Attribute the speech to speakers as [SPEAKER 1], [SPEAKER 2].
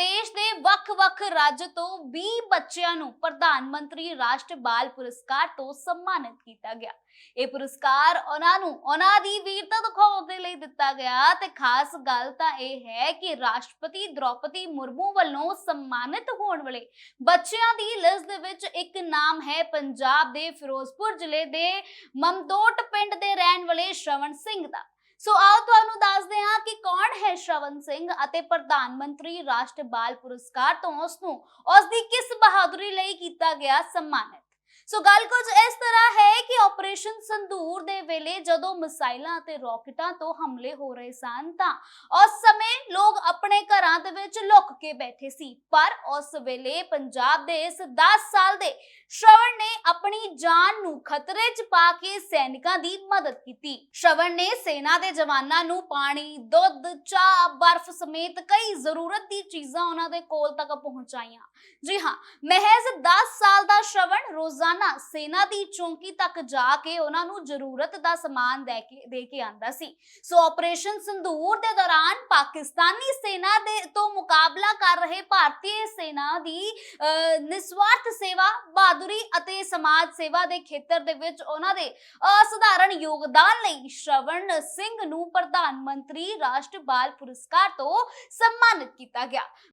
[SPEAKER 1] ਦੇਸ਼ ਦੇ ਵੱਖ-ਵੱਖ ਰਾਜ ਤੋਂ 20 ਬੱਚਿਆਂ ਨੂੰ ਪ੍ਰਧਾਨ ਮੰਤਰੀ ਰਾਸ਼ਟਰ ਬਾਲ ਪੁਰਸਕਾਰ ਤੋਂ ਸਨਮਾਨਿਤ ਕੀਤਾ ਗਿਆ। ਇਹ ਪੁਰਸਕਾਰ ਉਹਨਾਂ ਨੂੰ ਉਹਨਾਂ ਦੀ ਵੀਰਤਾ ਦਿਖਾਉਣ ਦੇ ਲਈ ਦਿੱਤਾ ਗਿਆ ਤੇ ਖਾਸ ਗੱਲ ਤਾਂ ਇਹ ਹੈ ਕਿ ਰਾਸ਼ਟਰਪਤੀ ਦ੍ਰੋਪਦੀ ਮੁਰਮੂ ਵੱਲੋਂ ਸਨਮਾਨਿਤ ਹੋਣ ਵਾਲੇ ਬੱਚਿਆਂ ਦੀ ਲਿਸਟ ਦੇ ਵਿੱਚ ਇੱਕ ਨਾਮ ਹੈ ਪੰਜਾਬ ਦੇ ਫਿਰੋਜ਼ਪੁਰ ਜ਼ਿਲ੍ਹੇ ਦੇ ਮਮਦੋਟ ਪਿੰਡ ਦੇ ਰਹਿਣ ਵਾਲੇ ਸ਼ਰਵਣ ਸਿੰਘ ਦਾ। ਸੋ ਆਓ ਤੁਹਾਨੂੰ ਦੱਸਦੇ ਹਾਂ ਕਿ ਕੌਣ ਹੈ ਸ਼ਰਵਣ ਸਿੰਘ ਅਤੇ ਪ੍ਰਧਾਨ ਮੰਤਰੀ ਰਾਸ਼ਟਰ ਬਾਲ ਪੁਰਸਕਾਰ ਤੋਂ ਉਸ ਨੂੰ ਉਸ ਦੀ ਕਿਸ ਬਹਾਦਰੀ ਲਈ ਕੀਤਾ ਗਿਆ ਸਨਮਾਨਿਤ? ਸੋ ਗੱਲ ਕੁਝ ਇਸ ਤਰ੍ਹਾਂ ਹੈ ਦੇ ਵੇਲੇ ਜਦੋਂ ਮਿਸਾਈਲਾਂ ਅਤੇ ਰਾਕਟਾਂ ਤੋਂ ਹਮਲੇ ਹੋ ਰਹੇ ਸਨ ਤਾਂ ਉਸ ਸਮੇਂ ਲੋਕ ਆਪਣੇ ਘਰਾਂ ਦੇ ਵਿੱਚ ਲੁੱਕ ਕੇ ਬੈਠੇ ਸੀ। ਪਰ ਉਸ ਵੇਲੇ ਪੰਜਾਬ ਦੇ ਇਸ 10 ਸਾਲ ਦੇ ਸ਼ਰਵਣ ਨੇ ਆਪਣੀ ਜਾਨ ਨੂੰ ਖਤਰੇ 'ਚ ਪਾ ਕੇ ਸੈਨਿਕਾਂ ਦੀ ਮਦਦ ਕੀਤੀ। ਸ਼ਰਵਣ ਨੇ ਸੈਨਾ ਦੇ ਜਵਾਨਾਂ ਨੂੰ ਪਾਣੀ, ਦੁੱਧ, ਚਾਹ, ਬਰਫ਼ ਸਮੇਤ ਕਈ ਜ਼ਰੂਰਤ ਦੀ ਚੀਜ਼ਾਂ ਉਹਨਾਂ ਦੇ ਕੋਲ ਤੱਕ ਪਹੁੰਚਾਈਆਂ। ਜੀ ਹਾਂ, ਮਹਿਜ਼ 10 ਸਾਲ ਦਾ ਸ਼ਰਵਣ ਰੋਜ਼ਾਨਾ ਸੈਨਾ ਦੀ ਚੌਂਕੀ ਤੱਕ ਜਾ ਕੇ ਉਹਨਾਂ ਨੂੰ ਜ਼ਰੂਰਤ ਦਾ ਸਮਾਨ ਦੇ ਕੇ ਦੇ ਕੇ ਆਂਦਾ ਸੀ। ਸੋ ਆਪਰੇਸ਼ਨ ਸੰਦੂਰ ਦੇ ਦੌਰਾਨ ਪਾਕਿਸਤਾਨੀ ਸੈਨਾ ਦੇ ਤੋਂ ਮੁਕਾਬਲਾ ਕਰ ਰਹੇ ਭਾਰਤੀ ਸੈਨਾ ਦੀ ਨਿਸਵਾਰਥ ਸੇਵਾ, ਬਹਾਦਰੀ ਅਤੇ ਸਮਾਜ ਸੇਵਾ ਦੇ ਖੇਤਰ ਦੇ ਵਿੱਚ ਉਹਨਾਂ ਦੇ ਅਸਧਾਰਨ ਯੋਗਦਾਨ ਲਈ ਸ਼ਰਵਣ ਸਿੰਘ ਨੂੰ ਪ੍ਰਧਾਨ ਮੰਤਰੀ ਰਾਸ਼ਟਰ ਬਾਲ ਪੁਰਸਕਾਰ ਤੋਂ ਸਨਮਾਨਿਤ ਕੀਤਾ ਗਿਆ।